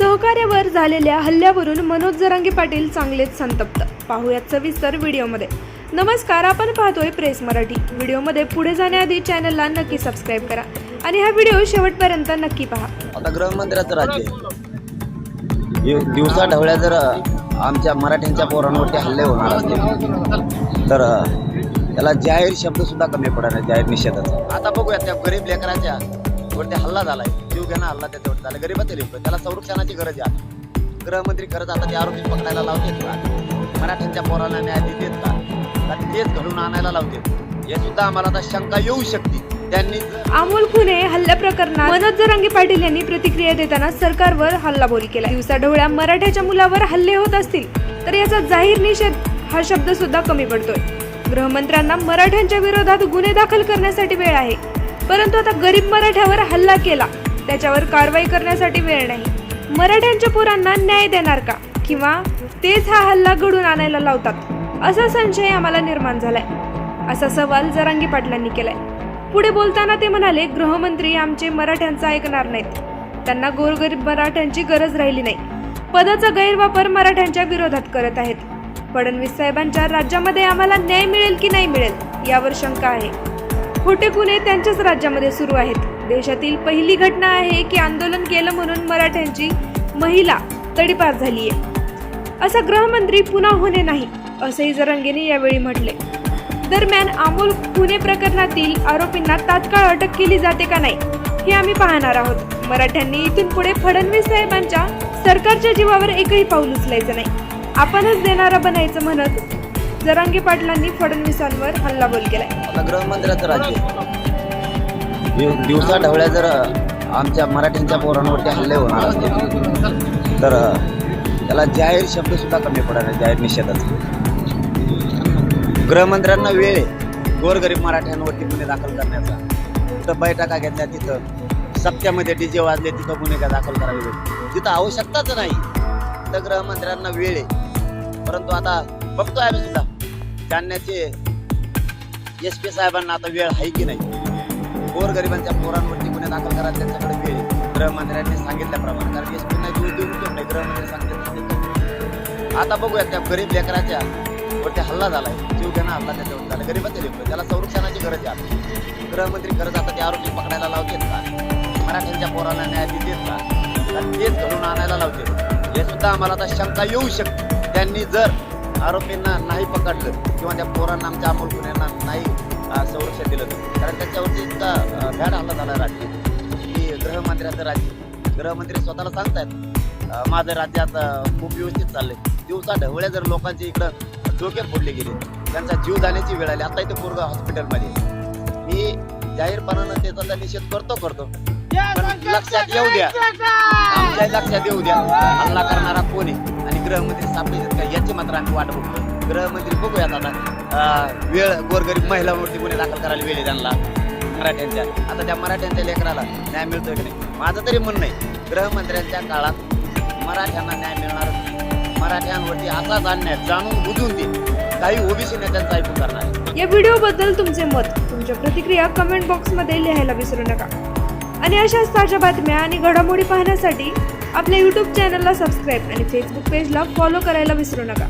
सहकार्यावर झालेल्या हल्ल्यावरून मनोज जरांगे पाटील चांगलेच संतप्त. पाहूयात सविस्तर व्हिडिओमध्ये. नमस्कार आपण पाहतोय प्रेस मराठी. व्हिडिओमध्ये पुढे जाण्याआधी चॅनलला नक्की सबस्क्राईब करा आणि हा व्हिडिओ शेवटपर्यंत नक्की पहा. आता गृहमंत्र्याचं राज्य आहे. दिव- दिवसा ढवळ्या जर आमच्या मराठ्यांच्या पोरांवरती हल्ले होणार असतील तर त्याला जाहीर शब्द सुद्धा कमी पडणार जाहीर निषेधाचा. आता बघूया त्या गरीब लेकराच्या वरती हल्ला झालाय. जीव घेणं हल्ला त्याच्यावर झाला. गरीबाचे लेकर त्याला संरक्षणाची गरज आहे गृहमंत्री खरंच आता ते आरोपी पकडायला लावतेत का? मराठ्यांच्या पोरांना न्याय देतेत का? का तेच घडून आणायला लावतेत. हे सुद्धा आम्हाला आता शंका येऊ शकते. त्यांनी अमोल खुने हल्ल्या प्रकरणात मनोज जरांगे पाटील यांनी प्रतिक्रिया देताना सरकारवर हल्लाबोल केला. दिवसाढवळ्या मराठ्याच्या मुलावर हल्ले होत असतील तर याचा जाहीर निषेध हा शब्द सुद्धा कमी पडतोय. गृहमंत्र्यांना मराठ्यांच्या विरोधात गुन्हे दाखल करण्यासाठी वेळ आहे. परंतु आता गरीब मराठ्यावर हल्ला केला. त्याच्यावर कारवाई करण्यासाठी वेळ नाही. मराठ्यांच्या पोरांना न्याय देणार का? किंवा तेच हा हल्ला घडून आणायला लावतात? असा संशय आम्हाला निर्माण झालाय. असा सवाल जरांगी पाटलांनी केलाय. पुढे बोलताना ते म्हणाले गृहमंत्री आमचे मराठ्यांचं ऐकणार नाहीत. त्यांना गोरगरीब मराठ्यांची गरज राहिली नाही. पदाचा गैरवापर मराठ्यांच्या विरोधात करत आहेत. फडणवीस साहेबांच्या राज्यामध्ये आम्हाला न्याय मिळेल की नाही मिळेल यावर शंका आहे. खोटे गुन्हे त्यांच्याच राज्यामध्ये सुरू आहेत. देशातील पहिली घटना आहे की आंदोलन केलं म्हणून मराठ्यांची महिला तडीपार झाली आहे. असा गृहमंत्री पुन्हा होणे नाही असेही जरंगेने यावेळी म्हटले. दरम्यान अमोल खुने प्रकरणातील आरोपींना तात्काळ अटक केली जाते का नाही हे आम्ही पाहणार आहोत. मराठ्यांनी इथून पुढे फडणवीस साहेबांच्या सरकारच्या जीवावर एकही पाऊल उचलायचं नाही. आपणच देणारा बनायचं म्हणत जरांगे पाटलांनी फडणवीसांवर हल्लाबोल केलाय. गृहमंत्र्याचं राज्य आहे. दिवसा ढवळ्या जर आमच्या मराठ्यांच्या पोरांवरती हल्ले होणार असतील तर त्याला जाहीर शब्द सुद्धा कमी पडणार जाहीर निषेधाचा. गृहमंत्र्यांना वेळ आहे गोरगरीब मराठ्यांवरती गुन्हे दाखल करण्याचा. तिथं बैठका घेतल्या तिथं सप्त्यामध्ये डीजे वाजले तिथं गुन्हे का दाखल करावे? तिथं आवश्यकताच नाही. तर गृहमंत्र्यांना वेळ आहे. परंतु आता बघतोय आम्ही सुद्धा. जाणण्याचे एस पी साहेबांना आता वेळ आहे की नाही? गोरगरिबांच्या पोरांवरती गुन्हे दाखल करा त्यांच्याकडे वेळ गृहमंत्र्यांनी सांगितल्याप्रमाणे कारण एस पी नाही दूर देऊन नाही. गृहमंत्री सांगितलं आता बघूया त्या गरीब लेकराच्या वरती हल्ला झालाय. जीव घेणं हल्ला त्याच्यावर झाला गरीबाचे लेकर त्याला संरक्षणाची गरज आहे गृहमंत्री खरंच आता ते आरोपी पकडायला लावतेत का? मराठ्यांच्या पोरांना न्याय देतेत का? तेच घडून आणायला लावते हे सुद्धा आम्हाला आता शंका येऊ शकते. त्यांनी जर आरोपींना नाही पकडलं किंवा त्या पोरांना आमच्या अमोल गुन्ह्यांना नाही संरक्षण दिलं होतं कारण त्याच्यावरती इतका भ्याड हल्ला झाला राज्य. की गृहमंत्र्याचं राज्य. गृहमंत्री स्वतःला सांगतायत माझं राज्यात आता खूप व्यवस्थित चाललंय. दिवसा ढवळ्या जर लोकांचे इकडं डोके फोडले गेले त्यांचा जीव जाण्याची वेळ आली. आता इथं पोरगा हॉस्पिटलमध्ये मी जाहीरपणानं त्याचा निषेध करतो करतो. पण लक्षात येऊ द्या. आमच्या लक्षात येऊ द्या. हल्ला करणारा कोण आहे? आणि गृहमंत्री सापडले का? याची मात्र आम्ही वाट बघतो गृहमंत्री बघूयात आता. वेळ गोरगरीब महिलांवरती गुन्हे दाखल करायला वेळ आहे त्यांना. मराठ्यांच्या. आता त्या मराठ्यांच्या लेकराला न्याय मिळतोय की नाही? माझं तरी म्हणणं आहे गृहमंत्र्यांच्या काळात मराठ्यांना न्याय मिळणार. मराठ्यांवरती असाच अन्याय जाणून बुजून दे काही ओबीसी नेत्यांचं ऐकून करणार. या व्हिडिओबद्दल तुमचे मत तुमच्या प्रतिक्रिया कमेंट बॉक्समध्ये लिहायला विसरू नका. आणि अशाच ताज्या बातम्या आणि घडामोडी पाहण्यासाठी आपल्या यूट्यूब चॅनलला सबस्क्राईब आणि फेसबुक पेजला फॉलो करायला विसरू नका.